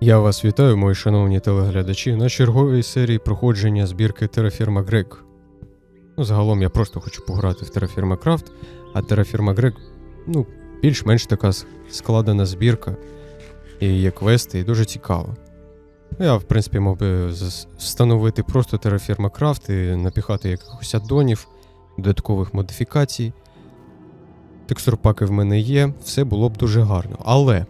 Я вас вітаю, мої шановні телеглядачі, на черговій серії проходження збірки Terraforma Greg. Ну, загалом я просто хочу пограти в Terraforma Craft, а Terraforma Greg, ну, більш-менш така складена збірка, і є квести, і дуже цікаво. Я, в принципі, мог би встановити просто Terraforma Craft і напіхати якихось аддонів, додаткових модифікацій. Текстурпаки в мене є, все було б дуже гарно. Але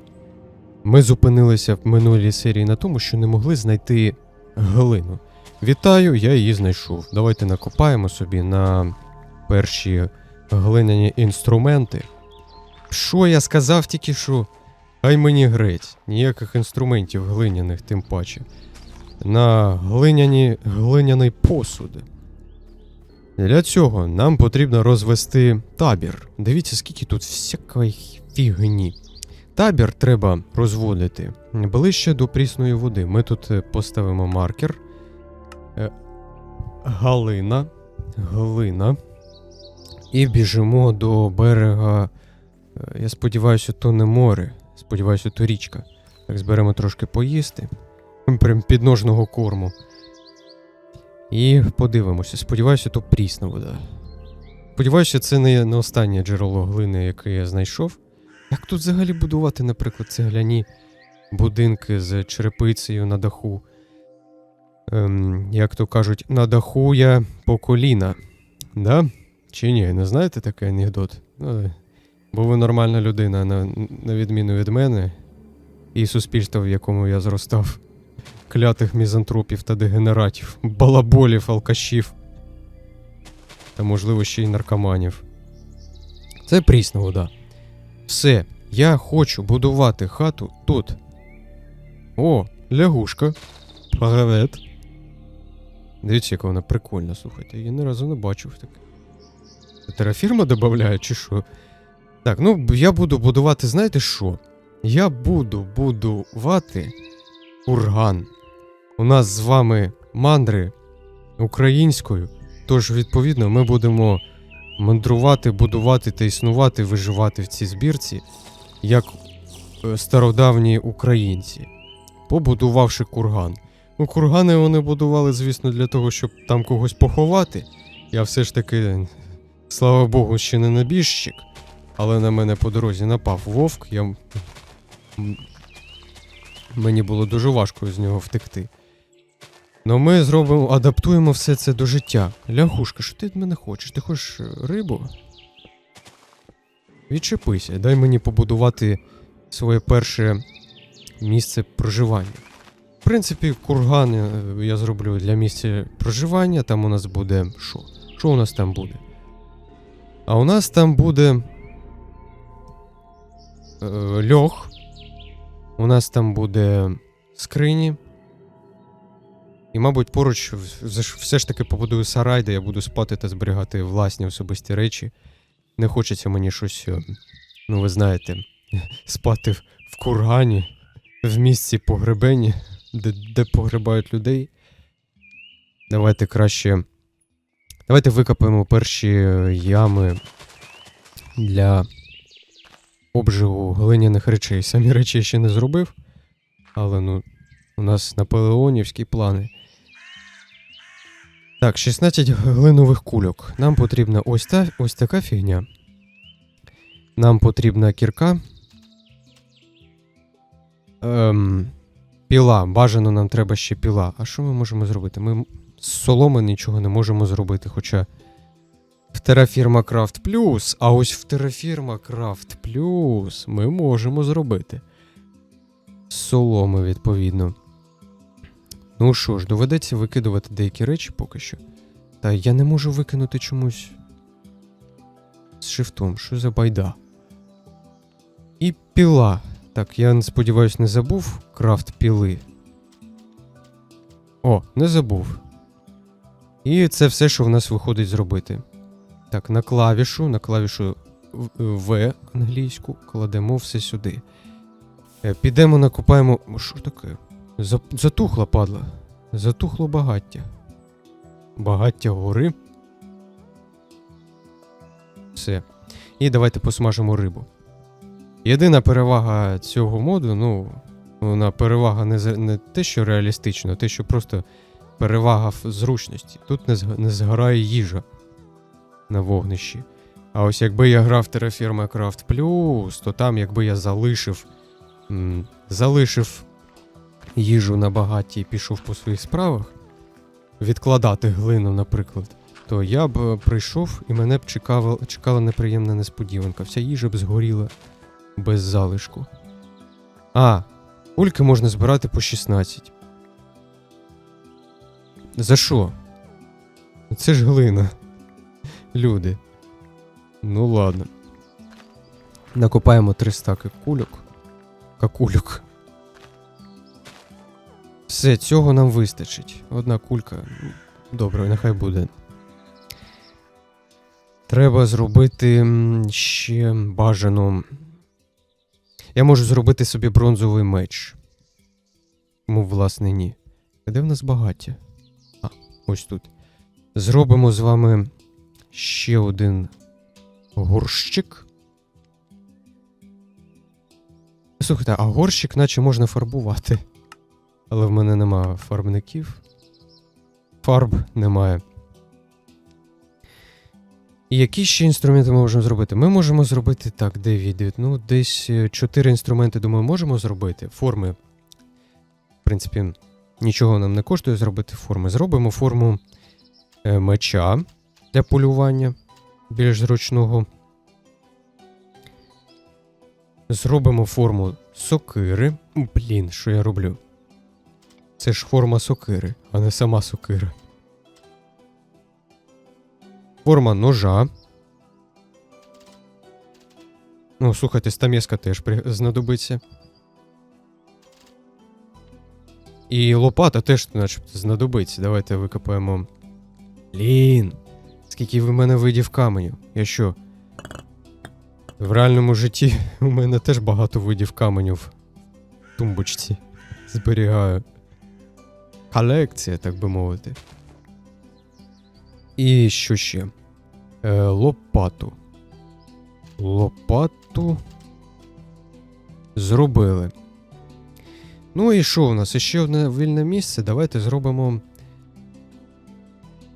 ми зупинилися в минулій серії на тому, що не могли знайти глину. Вітаю, я її знайшов. Давайте накопаємо собі на перші глиняні інструменти. Що я сказав тільки що? Хай мені греть, ніяких інструментів глиняних, тим паче. На глиняні глиняний посуд. Для цього нам потрібно розвести табір. Дивіться, скільки тут всякої фігні. Табір треба розводити ближче до прісної води. Ми тут е, поставимо маркер. Е, Галина. Глина. І біжимо до берега. е, Я сподіваюся, то не море. Сподіваюся, то річка. Так, зберемо трошки поїсти. Прям підножного корму. І подивимося. Сподіваюся, то прісна вода. Сподіваюся, це не, не останнє джерело глини, яке я знайшов. Як тут взагалі будувати, наприклад, цегляні будинки з черепицею на даху? Ем, як то кажуть, на даху я по коліна. Да? Чи ні? Не знаєте такий анекдот? Ну, бо ви нормальна людина, на, на відміну від мене, і суспільства, в якому я зростав. Клятих мізантропів та дегенератів, балаболів, алкашів. Та, можливо, ще й наркоманів. Це прісна вода. Все, я хочу будувати хату тут. О, лягушка. Привет. Дивіться, яка вона прикольна, слухайте. Я ні разу не бачив таке. Терафірма додає, чи що? Так, ну я буду будувати, знаєте що? Я буду будувати курган. У нас з вами мандри українською. Тож, відповідно, ми будемо мандрувати, будувати та існувати, виживати в цій збірці, як е, стародавні українці, побудувавши курган. Ну, кургани вони будували, звісно, для того, щоб там когось поховати. Я все ж таки, слава Богу, ще не набіжчик, але на мене по дорозі напав вовк. Я... Мені було дуже важко з нього втекти. Ну ми зробимо, адаптуємо все це до життя. Лягушка, що ти від мене хочеш? Ти хочеш рибу? Відчепися, дай мені побудувати своє перше місце проживання. В принципі, курган е, я зроблю для місця проживання. Там у нас буде що? Що у нас там буде? А у нас там буде е, льох. У нас там буде скрині. І, мабуть, поруч все ж- таки побудую сарай, де я буду спати та зберігати власні особисті речі. Не хочеться мені щось, е, ну ви знаєте, спати в- кургані, в місці погребені, де, де погребають людей. Давайте краще. Давайте викопаємо перші е, ями для обжигу глиняних речей. Самі речі я ще не зробив, але ну, у нас наполеонівські плани. Так, 16 глинових кульок. Нам потрібна ось та ось така фігня. Нам потрібна кірка. Ем, піла. Бажано нам треба ще піла. А що ми можемо зробити? Ми з соломи нічого не можемо зробити, хоча. В Terraforma Craft Plus, а ось в Terraforma Craft Plus ми можемо зробити. Соломи, відповідно. Ну що ж, доведеться викидувати деякі речі поки що. Та я не можу викинути чомусь з шифтом. Що за байда? І піла. Так, я сподіваюся, не забув крафт піли. О, не забув. І це все, що в нас виходить зробити. Так, на клавішу, на клавішу В- англійську кладемо все сюди. Е, Підемо, накопаємо. Що таке? За- Затухла падла. Затухло багаття. Багаття гори. Все. І давайте посмажимо рибу. Єдина перевага цього моду, ну, Вона перевага не, не те, що реалістично, а те, що просто перевага в зручності. Тут не, не згорає їжа на вогнищі. А ось якби я грав Terraform Craft Plus, то там, якби я залишив, залишив їжу на багаті і пішов по своїх справах, відкладати глину, наприклад, то я б е, прийшов і мене б чекала, чекала неприємна несподіванка. Вся їжа б згоріла без залишку. А, кульки можна збирати по 16. За що? Це ж глина. Люди. Ну ладно. Накопаємо три стаки кульок. Какульок. Все, цього нам вистачить. Одна кулька. Добре, нехай буде. Треба зробити ще бажано. Я можу зробити собі бронзовий меч. Тому, власне, ні. Де в нас багаття? А, ось тут. Зробимо з вами ще один горщик. Слухайте, а горщик наче можна фарбувати. Але в мене нема фарбників. Фарб немає. І які ще інструменти ми можемо зробити? Ми можемо зробити так, де відео. Ну, десь е, чотири інструменти, думаю, можемо зробити. Форми. В принципі, нічого нам не коштує зробити форми. Зробимо форму е, меча для полювання більш зручного. Зробимо форму сокири. Блін, що я роблю? Це ж форма сокири, а не сама сокира. Форма ножа. Ну, слухайте, стамеска теж знадобиться. І лопата теж начебто знадобиться. Давайте викопаємо. Блін. Скільки в мене видів каменю? Я що? В реальному житті у мене теж багато видів каменю в тумбочці. Зберігаю. Колекція, так би мовити. І що ще? Е, лопату. Лопату. Зробили. Ну і що у нас? Іще одне вільне місце. Давайте зробимо.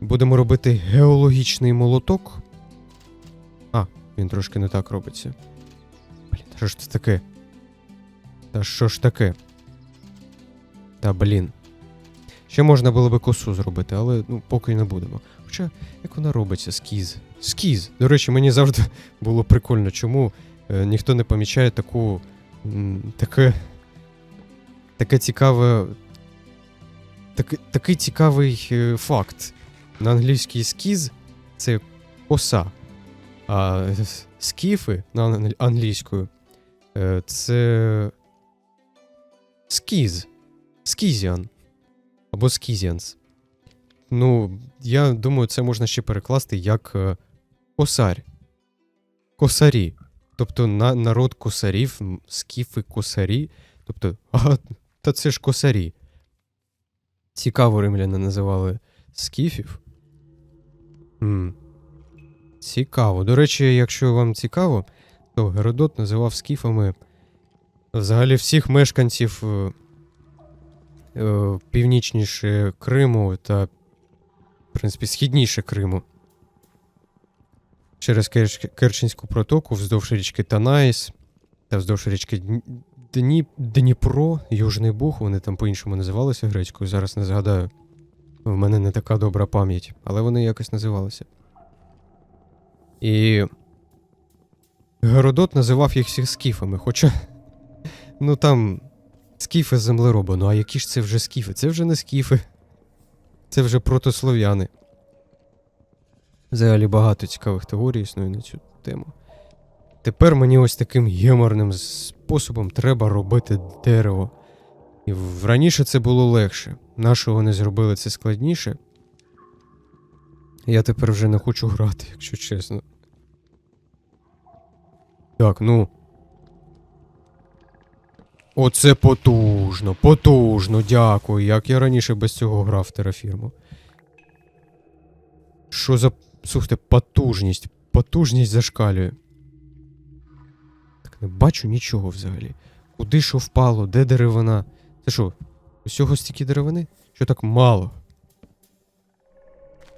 Будемо робити геологічний молоток. А, він трошки не так робиться. Блін, що ж це таке? Та що ж таке? Та блін. Ще можна було би косу зробити, але ну, поки не будемо. Хоча, як вона робиться, скіз. Скіз. До речі, мені завжди було прикольно, чому е, ніхто не помічає таку. м, таке. Таке цікаве. Такий, такий цікавий е, факт. На англійській скіз це коса. А скіфи на англійською е, це скіз. Скізіан. Або скізіанс. Ну, я думаю, це можна ще перекласти як е, косарь. Косарі. Тобто на, народ косарів, скіфи косарі. Тобто, а, та це ж косарі. Цікаво римляни називали скіфів. М. Цікаво. До речі, якщо вам цікаво, то Геродот називав скіфами взагалі всіх мешканців е, північніше Криму та, в принципі, східніше Криму. Через Керч- Керченську протоку вздовж річки Танаїс та вздовж річки Дні... Дніпро, Южний Буг, вони там по-іншому називалися грецькою, зараз не згадаю. В мене не така добра пам'ять, але вони якось називалися. І Геродот називав їх всіх скіфами, хоча. Ну там. Скіфи землероба. Ну а які ж це вже скіфи? Це вже не скіфи. Це вже протослов'яни. Взагалі багато цікавих теорій існує на цю тему. Тепер мені ось таким геморним способом треба робити дерево. І раніше це було легше. Нашого вони зробили це складніше. Я тепер вже не хочу грати, якщо чесно. Так, ну. Оце потужно, потужно, дякую. Як я раніше без цього грав в терафірму. Що за. Слухайте, потужність. Потужність зашкалює. Так не бачу нічого взагалі. Куди що впало? Де деревина? Це що, усього стільки деревини? Що так мало?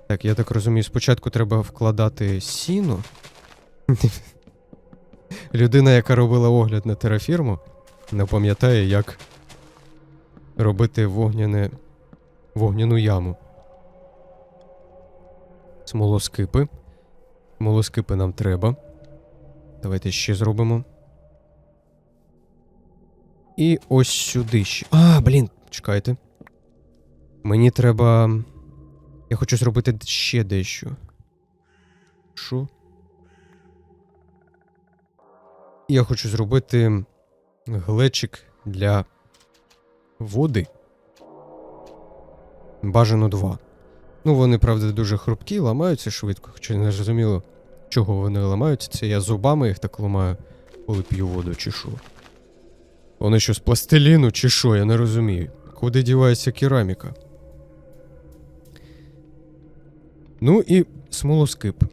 Так, я так розумію, спочатку треба вкладати сіно. Людина, яка робила огляд на терафірму, не пам'ятає, як робити вогняне... вогняну яму. Смолоскипи. Смолоскипи нам треба. Давайте ще зробимо. І ось сюди ще. А, блін, чекайте. Мені треба. Я хочу зробити ще дещо. Що? Я хочу зробити глечик для води. Бажано два. Ну, вони, правда, дуже хрупкі, ламаються швидко, хоча не зрозуміло, чого вони ламаються. Це я зубами їх так ламаю, коли п'ю воду, чи що. Вони що з пластиліну, чи що, я не розумію. Куди дівається кераміка? Ну і смолоскип.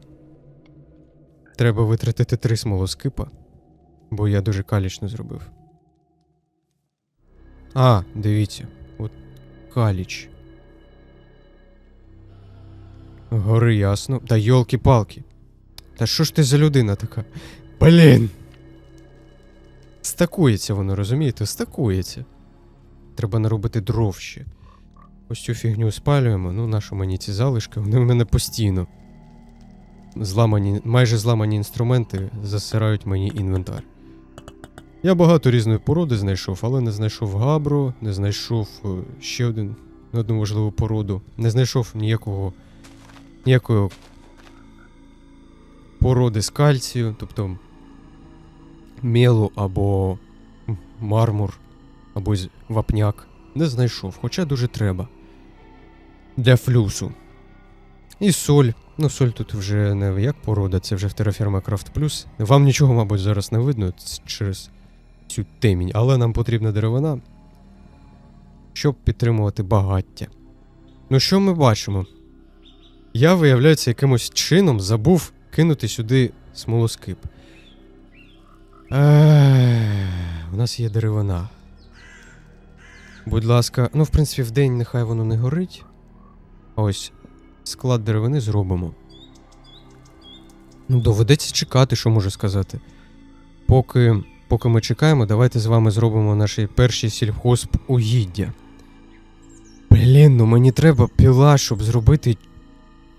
Треба витратити три смолоскипа, бо я дуже калічно зробив. А, дивіться, от каліч. Гори ясно. Та йолки-палки. Та що ж ти за людина така? Блін. Стакується воно, розумієте? Стакується. Треба наробити дров ще. Ось цю фігню спалюємо. Ну, нащо мені ці залишки? Вони в мене постійно. Зламані, майже зламані інструменти засирають мені інвентар. Я багато різної породи знайшов, але не знайшов габру, не знайшов е, ще один, одну важливу породу. Не знайшов ніякого. ніякої породи з кальцію, тобто мелу або мармур, або вапняк. Не знайшов, хоча дуже треба. Для флюсу. І соль. Ну, соль тут вже не як порода, це вже в Terraform Craft Plus. Вам нічого, мабуть, зараз не видно через цю темінь, але нам потрібна деревина, щоб підтримувати багаття. Ну, що ми бачимо? Я, виявляється, якимось чином забув кинути сюди смолоскип. У нас є деревина. Будь ласка, ну, в принципі, в день нехай воно не горить. Ось склад деревини зробимо. Ну, доведеться чекати, що можу сказати. Поки, поки ми чекаємо, давайте з вами зробимо наші перші сільхозп угіддя. Блін, ну мені треба піла, щоб зробити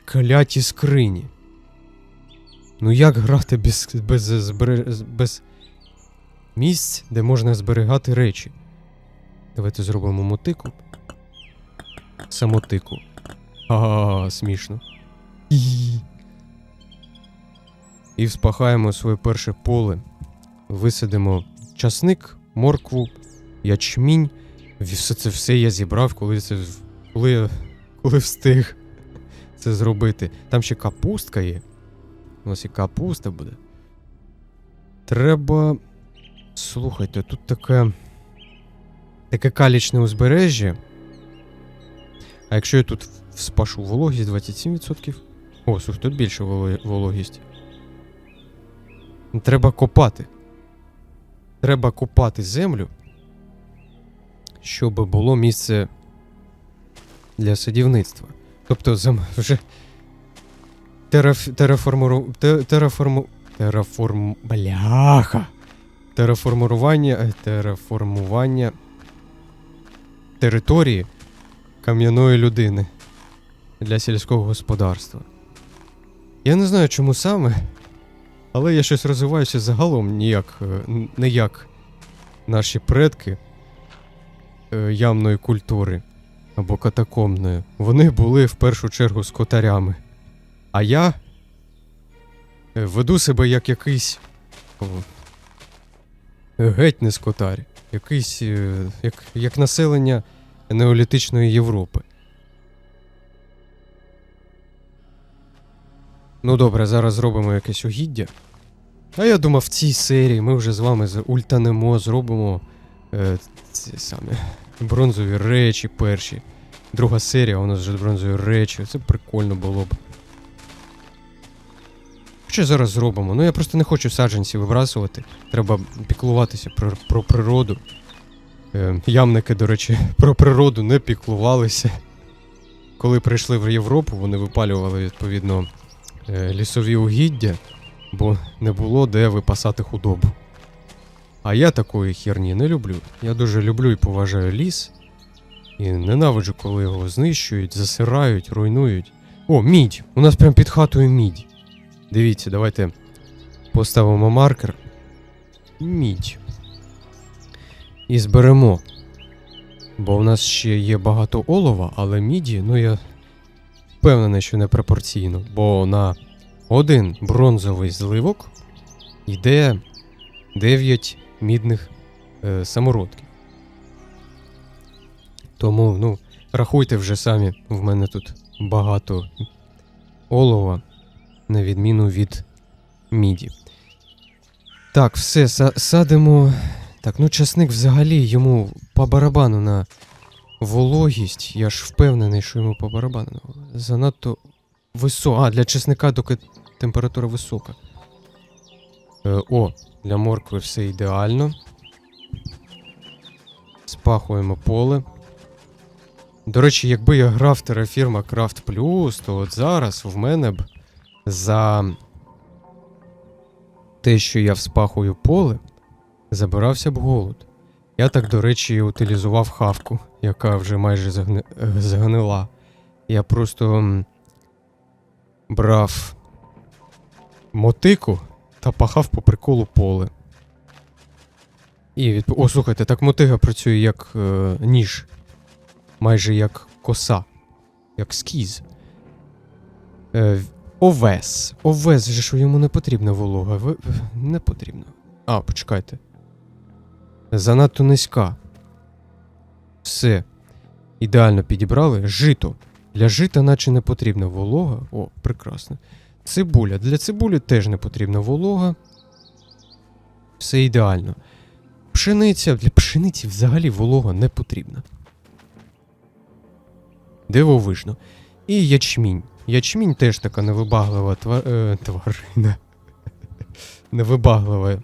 кляті скрині. Ну як грати без, без, збере- без місць, де можна зберігати речі? Давайте зробимо мотику. Самотику. А, смішно. І вспахаємо своє перше поле. Висадимо часник, моркву, ячмінь. Все це все я зібрав, коли це. Коли, коли встиг це зробити. Там ще капустка є. У нас і капуста буде. Треба. Слухайте, тут таке. Таке калічне узбережжя. А якщо я тут спашу вологість 27%. О, слухай, тут більше вологість. Треба копати. Треба копати землю, щоб було місце для садівництва. Тобто зам... вже тераф... тераформуру... тераформу... Тераформ... Бляха! Тераформування... е, Тераформування території кам'яної людини для сільського господарства. Я не знаю, чому саме, але я щось розвиваюся загалом ніяк, е, не як наші предки е, ямної культури або катакомної. Вони були в першу чергу скотарями. А я е, веду себе як якийсь. Геть не скотар. Якийсь. Як, як населення неолітичної Європи. Ну добре, зараз зробимо якесь угіддя. А я думав, в цій серії ми вже з вами з- ультанемо, зробимо е, ці самі бронзові речі перші. Друга серія, у нас вже бронзові речі. Це прикольно було б. Що зараз зробимо? Ну я просто не хочу саджанці вибрасувати. Треба піклуватися про, про природу. Е, ямники, до речі, про природу не піклувалися. Коли прийшли в Європу, вони випалювали відповідно лісові угіддя, бо не було де випасати худобу. А я такої херні не люблю. Я дуже люблю і поважаю ліс. І ненавиджу, коли його знищують, засирають, руйнують. О, мідь! У нас прям під хатою мідь. Дивіться, давайте поставимо маркер. Мідь. І зберемо. Бо в нас ще є багато олова, але міді, ну я впевнений, що не пропорційно. Бо на один бронзовий зливок йде 9 мідних е, самородків. Тому, ну, рахуйте вже самі, в мене тут багато олова, на відміну від міді. Так, все, садимо. Так, ну часник взагалі йому по барабану на вологість. Я ж впевнений, що йому по. Занадто висока. А, для чесника доки температура висока. Е, о, для моркви все ідеально. Спахуємо поле. До речі, якби я грав Terraforma Craft Plus, то от зараз в мене б за те, що я вспахую поле, забирався б голод. Я так, до речі, утилізував хавку, яка вже майже загни... згнила. Я просто брав мотику та пахав по приколу поле. І від... О, слухайте, так мотига працює як е, ніж. Майже як коса, як скіз. Е, овес. Овес же що йому не потрібна волога. Ви... Не потрібно. А, почекайте. Занадто низька. Все. Ідеально підібрали. Жито. Для жита, наче не потрібна волога. О, прекрасно. Цибуля. Для цибулі теж не потрібна волога. Все ідеально. Пшениця. Для пшениці взагалі волога не потрібна. Дивовижно. І ячмінь. Ячмінь теж така невибаглива тва... е, тварина. невибаглива.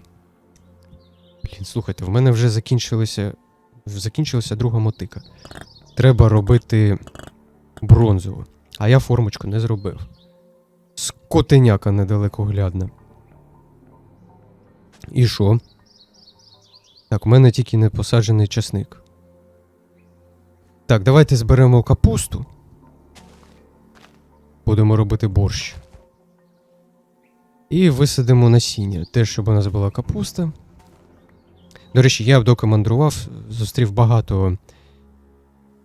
Блін, слухайте, в мене вже закінчилася. Закінчилася друга мотика. Треба робити бронзову. А я формочку не зробив. Скотеняка недалекоглядна. І що? Так, у мене тільки не посаджений часник. Так, давайте зберемо капусту. Будемо робити борщ. І висадимо насіння. Теж, щоб у нас була капуста. До речі, я доки мандрував, зустрів багато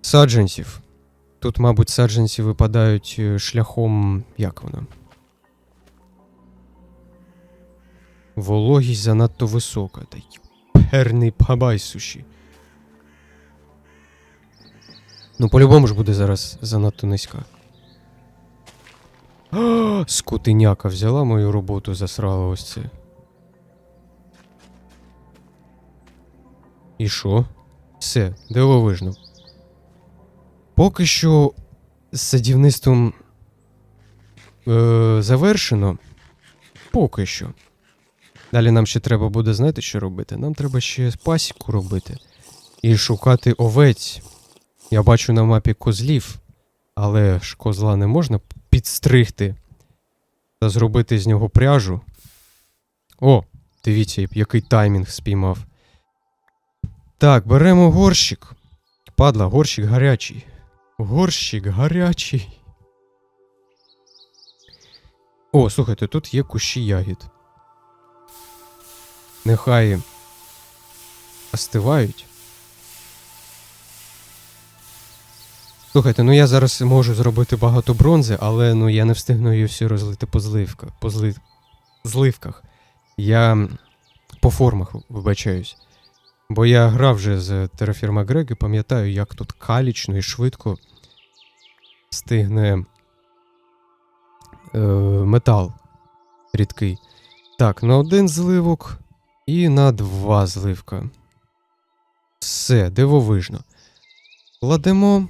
саджанців. Тут, мабуть, саджанці випадають е, шляхом. як воно? Вологість занадто висока. Та перний пабай суші. Ну, по-любому ж буде зараз занадто низька. Скотиняка взяла мою роботу, засрала ось це. І що? Все, дивовижно. Поки що з садівництвом е, завершено. Поки що. Далі нам ще треба буде, знаєте, що робити? Нам треба ще пасіку робити і шукати овець. Я бачу на мапі козлів, але ж козла не можна підстригти та зробити з нього пряжу. О, дивіться, який таймінг спіймав. Так, беремо горщик. Падла, горщик гарячий. Горщик гарячий. О, слухайте, тут є кущі ягід. Нехай остивають. Слухайте, ну я зараз можу зробити багато бронзи, але ну я не встигну її всю розлити по зливках. По зли... зливках. Я по формах вибачаюсь. Бо я грав вже з Terraform Greg і пам'ятаю, як тут калічно і швидко стигне е, метал рідкий. Так, на один зливок і на два зливка. Все, дивовижно. Кладемо.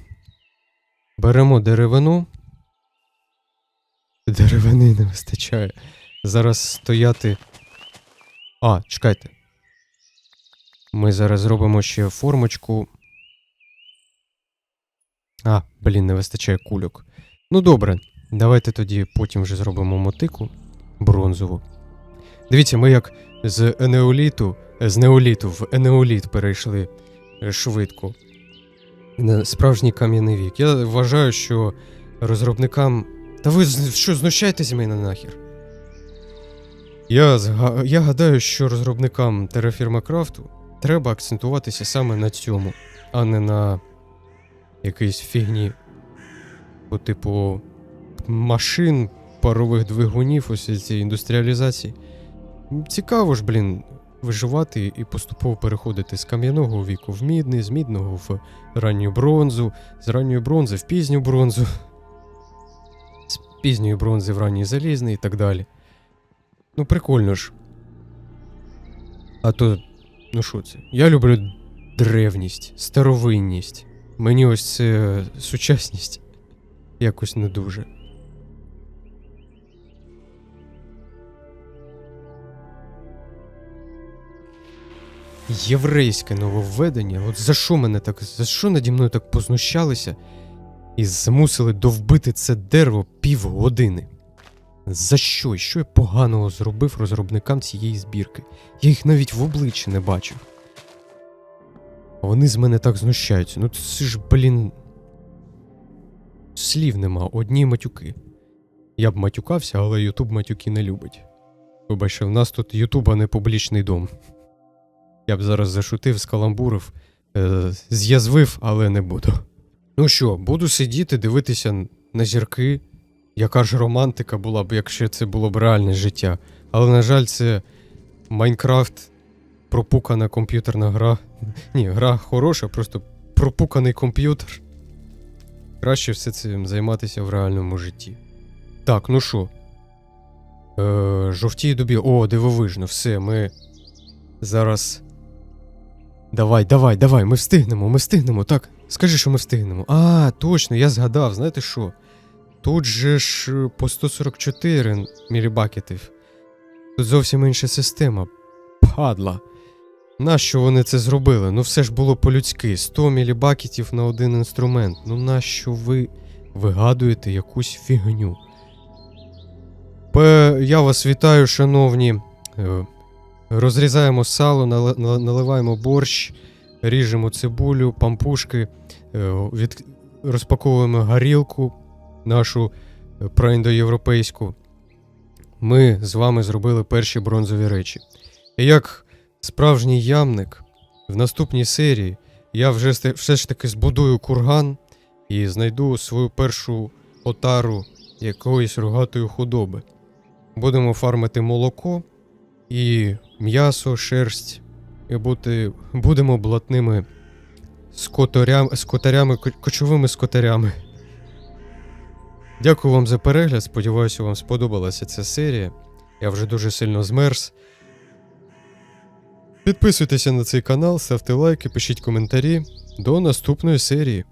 Беремо деревину. Деревини не вистачає. зараз стояти. А, чекайте. Ми зараз зробимо ще формочку. А, блін, не вистачає кульок. Ну добре, давайте тоді потім вже зробимо мотику бронзову. Дивіться, ми як з енеоліту, з неоліту в енеоліт перейшли е, швидко. Справжній кам'яний вік. Я вважаю, що розробникам. Та ви що, знущаєтесь мене нахер? Я, зга... я гадаю, що розробникам Terraform Крафту треба акцентуватися саме на цьому, а не на якійсь фігні по типу машин, парових двигунів, ось цієї індустріалізації. Цікаво ж, блін, виживати і поступово переходити з кам'яного віку в мідний, з мідного в ранню бронзу, з ранньої бронзи в пізню бронзу, з пізньої бронзи в ранній залізний і так далі. Ну, прикольно ж. А то, ну що це? Я люблю древність, старовинність. Мені ось це сучасність якось не дуже. Єврейське нововведення. От за що мене так. За що наді мною так познущалися і змусили довбити це дерево півгодини? За що? І що я поганого зробив розробникам цієї збірки? Я їх навіть в обличчі не бачив. Вони з мене так знущаються. Ну це ж, блін. Слів нема, одні матюки. Я б матюкався, але Ютуб матюки не любить. Вибачте, в нас тут Ютуб, а не публічний дом. Я б зараз зашутив, скаламбурив, е, з'язвив, але не буду. Ну що, буду сидіти, дивитися на зірки. Яка ж романтика була б, якщо це було б реальне життя. Але, на жаль, це Майнкрафт, пропукана комп'ютерна гра. Ні, гра хороша, просто пропуканий комп'ютер. Краще все цим займатися в реальному житті. Так, ну що? Е, жовтій дубі. О, дивовижно, все, ми зараз. Давай, давай, давай, ми встигнемо, ми встигнемо. Так, скажи, що ми встигнемо. А, точно, я згадав, знаєте що? Тут же ж е, по 144 мілібакетів. Тут зовсім інша система. Падла. Нащо вони це зробили? Ну все ж було по-людськи. 100 мілібакетів на один інструмент. Ну нащо ви вигадуєте якусь фігню? Пе, я вас вітаю, шановні. Е, Розрізаємо сало, наливаємо борщ, ріжемо цибулю, пампушки, е, від... розпаковуємо горілку нашу е, проіндоєвропейську. Ми з вами зробили перші бронзові речі. І як справжній ямник, в наступній серії я вже все ж таки збудую курган і знайду свою першу отару якоїсь рогатої худоби. Будемо фармити молоко і м'ясо, шерсть, і бути, будемо блатними скотарями, скотарями, кочовими скотарями. Дякую вам за перегляд. Сподіваюся, вам сподобалася ця серія. Я вже дуже сильно змерз. Підписуйтеся на цей канал, ставте лайки, пишіть коментарі. До наступної серії.